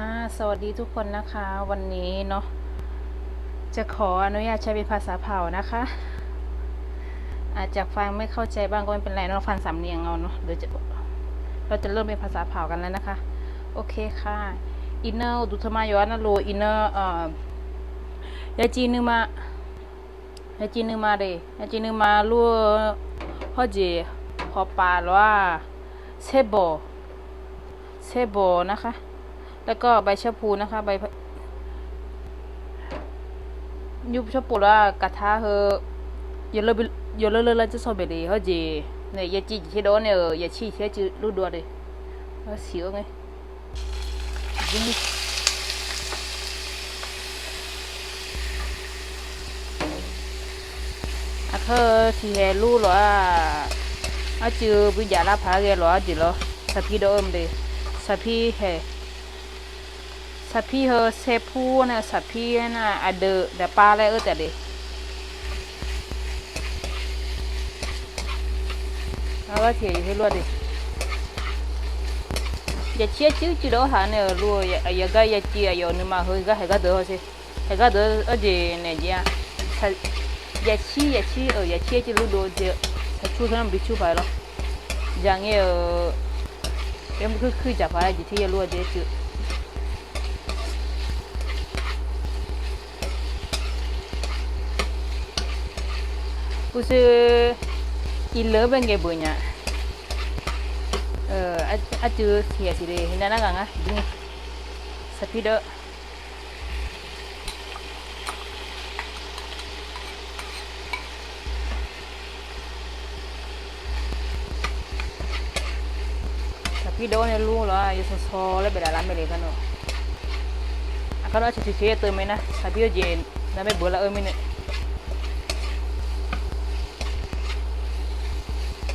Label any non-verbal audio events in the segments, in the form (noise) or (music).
ค่ะ สวัสดีทุกคนนะคะ วันนี้เนาะจะขออนุญาตใช้เป็นภาษาเผ่านะคะ อาจจะฟังไม่เข้าใจบ้างก็ไม่เป็นไรเนาฟังสำเนียงเอาเนาะเดี๋ยวจะเราจะเริ่มเป็นภาษาเผ่ากันแล้วนะคะ โอเคค่ะอินเนอร์ดูทมายอนะโลอินเนอร์เอ่อยาจีนึมายาจีนึมาเดยาจีนึมาลูฮอเจฮอปาลว่าเซโบเซโบนะคะ แล้วก็ใบชะพูนะคะ ใบ ยุบชะปูว่ากระทะเฮอยเลยเลเลเลจะสอบไปเลยเขาจีเนี่ยยาจีที่โดนเนี่ยยาชีที่จะรู้ดัวเลยเสียวไงอะเธอที่เฮรู้หรออาจือวิญญาณพาเกหรอจีหรอสัพีโดมเลยสัพี่เฮ sapi he sepu na sapi na ada da pala e tadi awa ke he lo de ya chia chứ chứ đó hả nè lùa ya ga ya chia yo nè mà hơi ga he ga đó se he ga đó ở gì nè ya ya à? chi ya chi ở ya chia chứ lùa đồ de sa chu thằng bị chu phải lo giang nghe ờ, em cứ cứ chả phải gì thì ya lùa de chứ. 不是一乐本给不呢？呃，啊啊就贴是的，现在那个啊，你十批的。พี่โดเนี่ยรู้แล้วอยู่ซอๆแล้วไปได้ร้านไปเลยกันเนาะอ่ะเขาว่าจะเสียเติมไหมนะถ้าพี่เย็นแล้วไม่เบื่อละเออไม่เนี่ย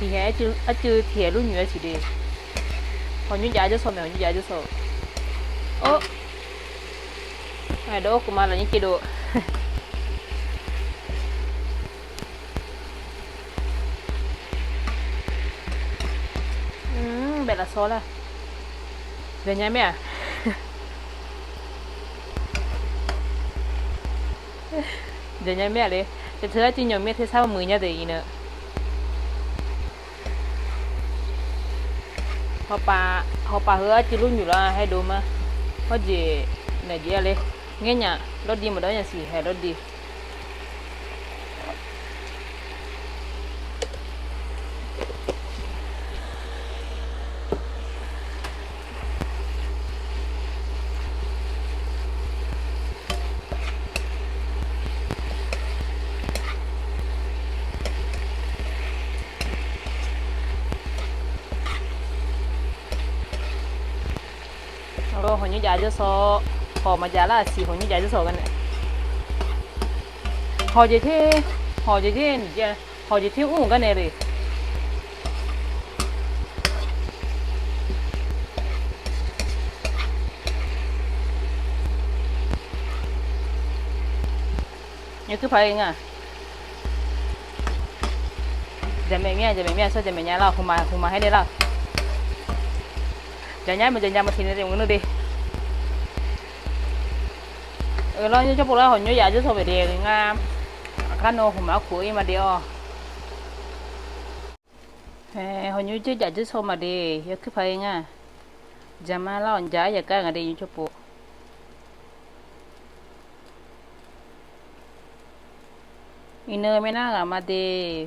thì hè chứ ở chứ thì luôn nhớ chỉ đi còn những giá cho số mèo những giá cho số ô này đó của mà là những chế độ ừ, bè là số là về nhà mẹ à? (laughs) về nhà mẹ à đi thì thứ chỉ nhớ mẹ thế sao mười nhà để gì nữa? ขาปลาเขาปลาเฮือจิรุ่นอยู่แล้วให้ดูมาเขาะจีเนี่ยจีอะไรเงี้ยเนี่ยรถดีหมดแล้วเนี่ยสี่แห่รถดี ก็หอยใหญ่จะโซหอมาจาละสีหอยใหญ่จะโซกันเนี่ยหอจะที่หอจะที่เนี่ยหอจะที่อุ้กันเนี่ยเลยนี่คือไปเองอะจะไม่เมียจะไม่เมียซะจะไม่เมียเราคุมาคุมาให้ได้เรา ഞമ്മച്ചിൻ്റെ ừ, lo như cho bộ lao hồi nhớ dạ chứ thôi về đề nga cano của máu cuối mà đi o. Hồi nhớ chứ dạ chứ thôi mà đi giờ cứ phải nga jama lao anh giá giờ cái ngày đi như cho bộ. Ina mena mà đi